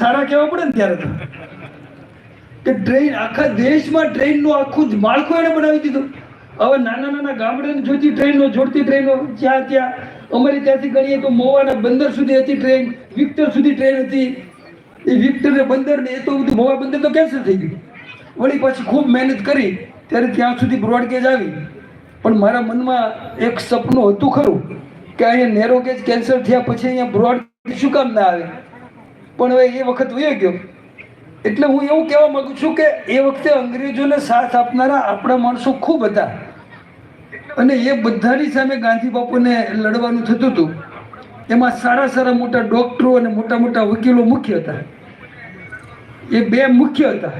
સારા કહેવા પડે ને ત્યારે કે ટ્રેન આખા દેશમાં ટ્રેનનું આખું જ માળખું એને બનાવી દીધું. હવે નાના નાના ગામડાને જોતી ટ્રેનો જોડતી ટ્રેનો જ્યાં ત્યાં. અમારી ત્યાંથી ગણીએ તો મોવાના બંદર સુધી હતી ટ્રેન વિક્ટર સુધી ટ્રેન હતી. એ વિક્ટર ને બંદર ને એ તો બધું મોવા બંદર તો કેન્સલ થઈ ગયું. વળી પાછી ખૂબ મહેનત કરી, ત્યારે ત્યાં સુધી બ્રોડગેજ આવી. પણ મારા મનમાં એક સપનું હતું ખરું, કે અહીંયા નેરો ગેજ કેન્સલ થયા પછી અહીંયા બ્રોડ શું કામ ના આવે? પણ હવે એ વખત વયો ગયો. એટલે હું એવું કહેવા માગું છું કે એ વખતે અંગ્રેજોને સાથ આપનારા આપણા માણસો ખૂબ હતા. અને એ બધાની સામે ગાંધી બાપુને લડવાનું થતું હતું. એમાં સારા સારા મોટા ડૉક્ટરો અને મોટા મોટા વકીલો મુખ્ય હતા. એ બે મુખ્ય હતા.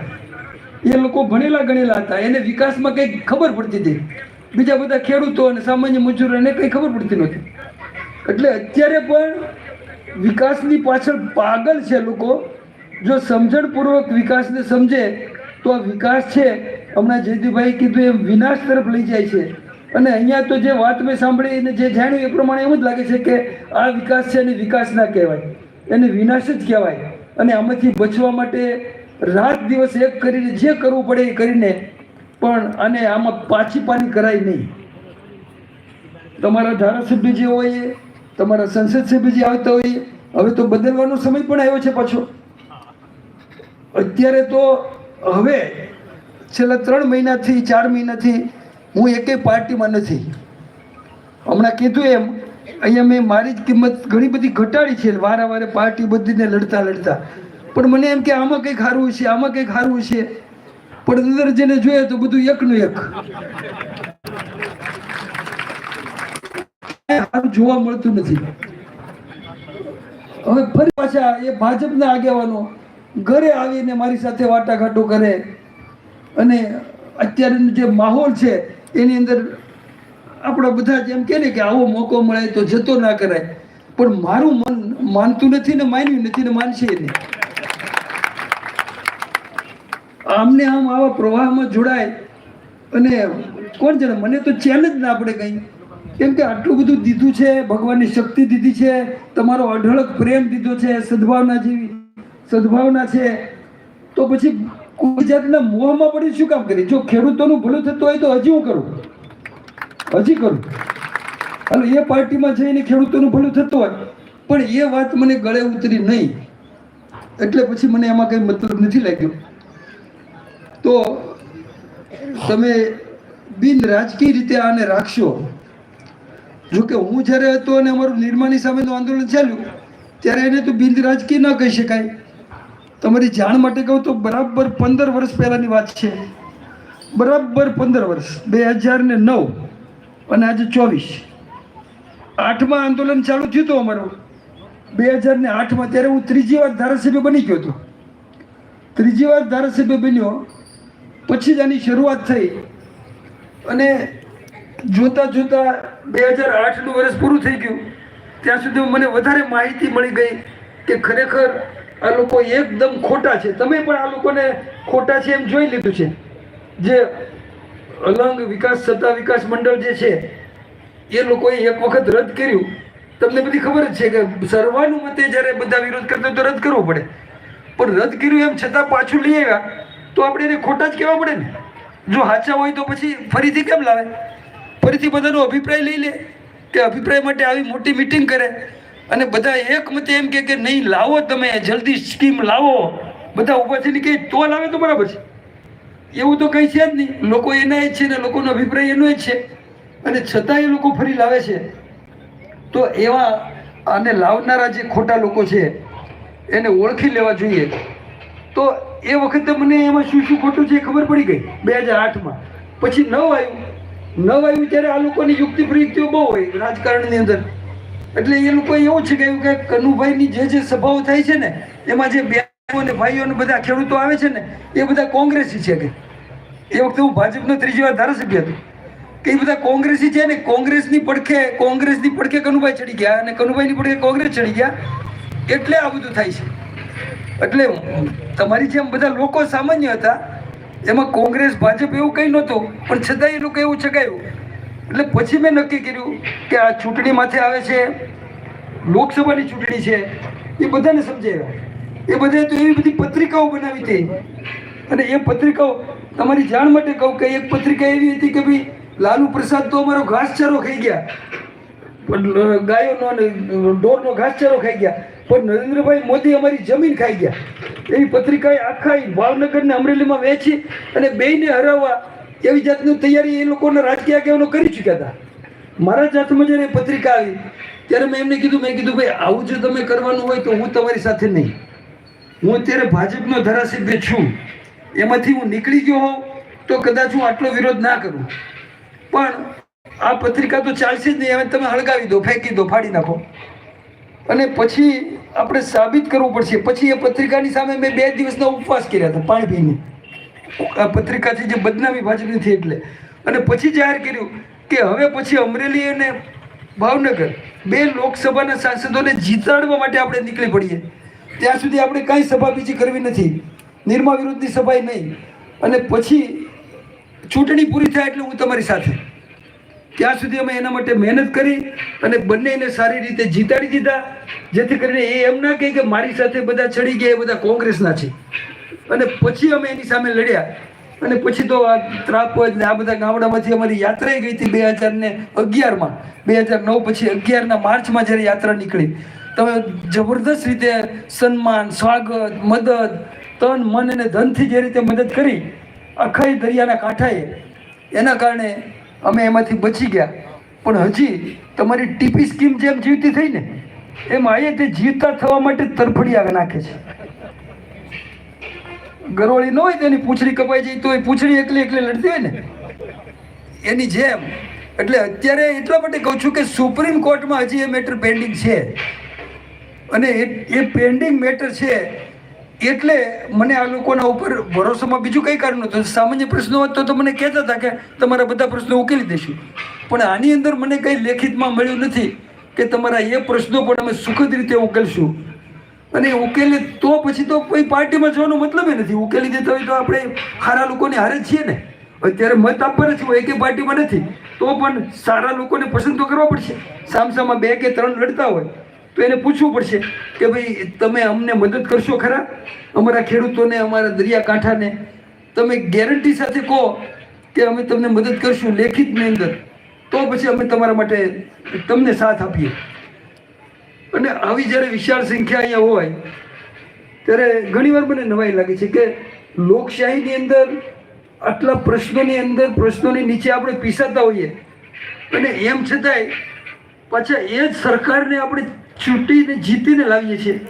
એ લોકો ભણેલા ગણેલા હતા. એને વિકાસમાં કંઈક ખબર પડતી હતી. બીજા બધા ખેડૂતો અને સામાન્ય મજૂરોને કંઈ ખબર પડતી નહોતી. એટલે અત્યારે પણ વિકાસની પાછળ પાગલ છે લોકો. જો સમજણપૂર્વક વિકાસને સમજે, તો આ વિકાસ છે, હમણાં જયદીભાઈ કીધું એમ વિનાશ તરફ લઈ જાય છે. અને અહીંયા તો જે વાત મેં સાંભળી અને જે જાણ્યું એ પ્રમાણે એમ જ લાગે છે કે આ વિકાસ છે એને વિકાસ ના કહેવાય. એને વિનાશ જ કહેવાય. અને આમાંથી બચવા માટે રાત દિવસ એક કરીને જે કરવું પડે એ કરીને, પણ આને આમાં પાછી પાની કરાય નહીં. તમારા ધારાસભ્ય જે હોય, તમારા સંસદ સભ્ય જે આવતા હોય હવે તો બદલવાનો સમય પણ આવ્યો છે પાછો. અત્યારે તો હવે છેલ્લા ત્રણ મહિનાથી, ચાર મહિનાથી હું એકે પાર્ટીમાં નથી. હમણાં કીધું એમ, અહીંયા મેં મારી જ કિંમત ઘણી બધી ઘટાડી છે, વારે પાર્ટી બધીને લડતા લડતા. પણ મને એમ કે આમાં કંઈક સારું છે, આમાં કંઈક સારું છે. પણ અંદર જેને જોઈએ તો બધું એકનું એક. જોવા મળતું નથી. હવે ફરી પાછા એ ભાજપના આગેવાનો ઘરે આવીને મારી સાથે વાટાઘાટો કરે અને અત્યારનો જે માહોલ છે, એની અંદર આપણા બધા જેમ કહે ને કે આવો મોકો મળે તો જતો ના કરાય. પણ મારું મન માનતું નથી ને માન્યું નથી ને માનશે નહીં. આમને આમ આવા પ્રવાહમાં જોડાય અને કોણ જાણે, મને તો ચેન જ ના પડે કંઈ. કેમ કે આટલું બધું દીધું છે, ભગવાનની શક્તિ દીધી છે, તમારો અઢળક પ્રેમ દીધો છે, સદભાવના જેવી સદભાવના છે, તો પછી કોઈ જાતના મોહમાં પડી શું કામ કરી? જો ખેડૂતોનું ભલું થતું હોય તો હજી હું કરું? હજી કરું? હાલો, એ પાર્ટીમાં જઈને ખેડૂતોનું ભલું થતું હોય, પણ એ વાત મને ગળે ઉતરી નહીં. એટલે પછી મને એમાં કંઈ મતલબ નથી લાગ્યો. તો તમે બિન રાજકીય રીતે આને રાખશો જો કે હું જ્યારે હતો અને અમારું નિર્માણની સામેનું આંદોલન ચાલ્યું, ત્યારે એને તો બિન રાજકીય ન કહી શકાય. તમારી જાણ માટે કહું તો બરાબર પંદર વર્ષ પહેલાંની વાત છે. બરાબર પંદર વર્ષ, બે હજાર ને નવ અને આજે ચોવીસ. આઠમાં આંદોલન ચાલુ થયું હતું અમારું. બે હજાર ને આઠમાં ત્યારે હું ત્રીજી વાર ધારાસભ્ય બની ગયો હતો. ત્રીજી વાર ધારાસભ્ય બન્યો, પછી જ આની શરૂઆત થઈ. અને જોતા જોતા બે હજાર આઠનું વર્ષ પૂરું થઈ ગયું. ત્યાં સુધી મને વધારે માહિતી મળી ગઈ કે ખરેખર આ લોકો એકદમ ખોટા છે. તમે પણ આ લોકોને ખોટા છે એમ જોઈ લીધું છે. જે અલંગ વિકાસ, સત્તા વિકાસ મંડળ જે છે, એ લોકોએ એક વખત રદ કર્યું. તમને બધી ખબર જ છે કે સર્વાનુમતે જ્યારે બધા વિરોધ કરતા તો રદ કરવો પડે. પણ રદ કર્યું એમ છતાં પાછું લઈ આવ્યા, તો આપણે એને ખોટા જ કહેવા પડે ને? જો સાચા હોય તો પછી ફરીથી કેમ લાવે? ફરીથી બધાનો અભિપ્રાય લઈ લે કે અભિપ્રાય માટે આવી મોટી મિટિંગ કરે. અને બધા એક મતે એમ કે નહીં, લાવો તમે, જલ્દી સ્કીમ લાવો. બધા ઊભા થઈને કહે તો લાવે તો બરાબર છે. એવું તો કંઈ છે જ નહીં. લોકો એના જ છે ને લોકોનો અભિપ્રાય એનો જ છે. અને છતાં એ લોકો ફરી લાવે છે. તો એવા આને લાવનારા જે ખોટા લોકો છે, એને ઓળખી લેવા જોઈએ. તો એ વખતે મને એમાં શું શું ખોટું છે એ ખબર પડી ગઈ, બે હજાર આઠમાં. પછી નવ આવ્યું. નવ આવ્યું ત્યારે આ લોકોની યુક્તિ પ્રયુક્તિઓ બહુ હોય રાજકારણની અંદર. એટલે એ લોકો એવું છે કે એવું કે કનુભાઈની જે જે સભાઓ થાય છે ને, એમાં જે બહેનો અને ભાઈઓ ને બધા ખેડૂતો આવે છે ને, એ બધા કોંગ્રેસી છે કે. એ વખતે હું ભાજપનો ત્રીજી વાર ધારાસભ્ય હતો. કે એ બધા કોંગ્રેસી છે ને, કોંગ્રેસની પડખે કોંગ્રેસની પડખે કનુભાઈ ચડી ગયા અને કનુભાઈની પડખે કોંગ્રેસ ચડી ગયા. એટલે આ બધું થાય છે. એટલે તમારી જેમ બધા લોકો સામાન્ય હતા એમાં કોંગ્રેસ, ભાજપ એવું કંઈ નહોતું, પણ છતાં એ લોકો એવું. છગાયું એટલે પછી મેં નક્કી કર્યું કે આ ચૂંટણી માથે આવે છે, લોકસભાની ચૂંટણી છે, એ બધાને સમજાવ્યા. એ બધાએ તો એવી બધી પત્રિકાઓ બનાવી હતી. અને એ પત્રિકાઓ તમારી જાણ માટે કહું કે એક પત્રિકા એવી હતી કે ભાઈ, લાલુ પ્રસાદ તો અમારો ઘાસચારો ખાઈ ગયા. ગાયોનો અને ઢોરનો ઘાસચારો ખાઈ ગયા. પણ નરેન્દ્રભાઈ મોદી અમારી જમીન ખાઈ ગયા. એવી પત્રિકાએ આખા ભાવનગરને અમરેલીમાં વેચી અને બેયને હરાવવા એવી જાતની તૈયારી એ લોકોના રાજકીય આગેવાનો કરી ચૂક્યા હતા. મારા જાતમાં જ્યારે પત્રિકા આવી, ત્યારે મેં એમને કીધું, મેં કીધું, ભાઈ, આવું જો તમે કરવાનું હોય તો હું તમારી સાથે નહીં. હું અત્યારે ભાજપનો ધારાસભ્ય છું. એમાંથી હું નીકળી ગયો હોઉં તો કદાચ હું આટલો વિરોધ ના કરું. પણ આ પત્રિકા તો ચાલશે જ નહીં. હવે તમે હળગાવી દો, ફેંકી દો, ફાડી નાખો. અને પછી આપણે સાબિત કરવું પડશે. પછી એ પત્રિકાની સામે મેં બે દિવસના ઉપવાસ કર્યા હતા, પાણી પીને. આ પત્રિકાથી જે બદનામી ભાજપની થઈ એટલે. અને પછી જાહેર કર્યું કે હવે પછી અમરેલી અને ભાવનગર બે લોકસભાના સાંસદોને જીતાડવા માટે આપણે નીકળી પડીએ. ત્યાં સુધી આપણે કાંઈ સભા બીજી કરવી નથી. નિર્મા વિરુદ્ધની સભાએ નહીં. અને પછી ચૂંટણી પૂરી થાય એટલે હું તમારી સાથે. ત્યાં સુધી અમે એના માટે મહેનત કરી અને બંનેને સારી રીતે જીતાડી દીધા. જેથી કરીને એ એમ ના કહે કે મારી સાથે બધા ચડી ગયા, એ બધા કોંગ્રેસના છે. અને પછી અમે એની સામે લડ્યા. અને પછી તો આ ત્રાપજ ને આ બધા ગામડામાંથી અમારી યાત્રા ગઈ હતી બે હજાર ને અગિયારમાં. બે હજાર નવ પછી અગિયારના માર્ચમાં જ્યારે યાત્રા નીકળી. તમે જબરદસ્ત રીતે સન્માન, સ્વાગત, મદદ, તન, મન અને ધનથી જે રીતે મદદ કરી, આખા દરિયાના કાંઠાએ. એના કારણે અમે એમાંથી બચી ગયા. પણ હજી તમારી ટીપી સ્કીમ જેમ જીવતી થઈ ને, એમ આયે તે જીવતા થવા માટે તરફડિયા નાખે છે. ગરોળી ન હોય તેની પૂંછડી કપાઈ જાય તો એ પૂંછડી એકલી એકલી લડતી હોય ને. એની જેમ. એટલે અત્યારે એટલા માટે કહું છું કે સુપ્રીમ કોર્ટમાં હજી એ મેટર પેન્ડિંગ છે. અને એ પેન્ડિંગ મેટર છે એટલે મને આ લોકોના ઉપર ભરોસામાં બીજું કંઈ કારણ નહોતું. સામાન્ય પ્રશ્નો હોત તો મને કહેતા હતા કે તમારા બધા પ્રશ્નો ઉકેલી દેશું. પણ આની અંદર મને કંઈ લેખિતમાં મળ્યું નથી કે તમારા એ પ્રશ્નો પણ અમે સુખદ રીતે ઉકેલશું. અને ઉકેલે તો પછી તો કોઈ પાર્ટીમાં જવાનો મતલબ નથી. ઉકેલી દેતા હોય તો આપણે સારા લોકોને હારે છીએ ને. અત્યારે મત આપવાના છે એકે પાર્ટીમાં નથી. તો પણ સારા લોકોને પસંદ તો કરવા પડશે. સામસામાં બે કે ત્રણ લડતા હોય. તો એને પૂછવું પડશે કે ભાઈ, તમે અમને મદદ કરશો ખરા? અમારા ખેડૂતોને, અમારા દરિયાકાંઠાને. તમે ગેરંટી સાથે કહો કે અમે તમને મદદ કરશું લેખિતની અંદર. તો પછી અમે તમારા માટે તમને સાથ આપીએ. અને આવી જ્યારે વિશાળ સંખ્યા અહીંયા હોય, ત્યારે ઘણીવાર મને નવાઈ લાગે છે કે લોકશાહીની અંદર, આટલા પ્રશ્નોની અંદર, પ્રશ્નોની નીચે આપણે પીસાતા હોઈએ. અને એમ છતાંય પાછા એ જ સરકારને આપણે ચૂંટીને જીતીને લાવીએ છીએ.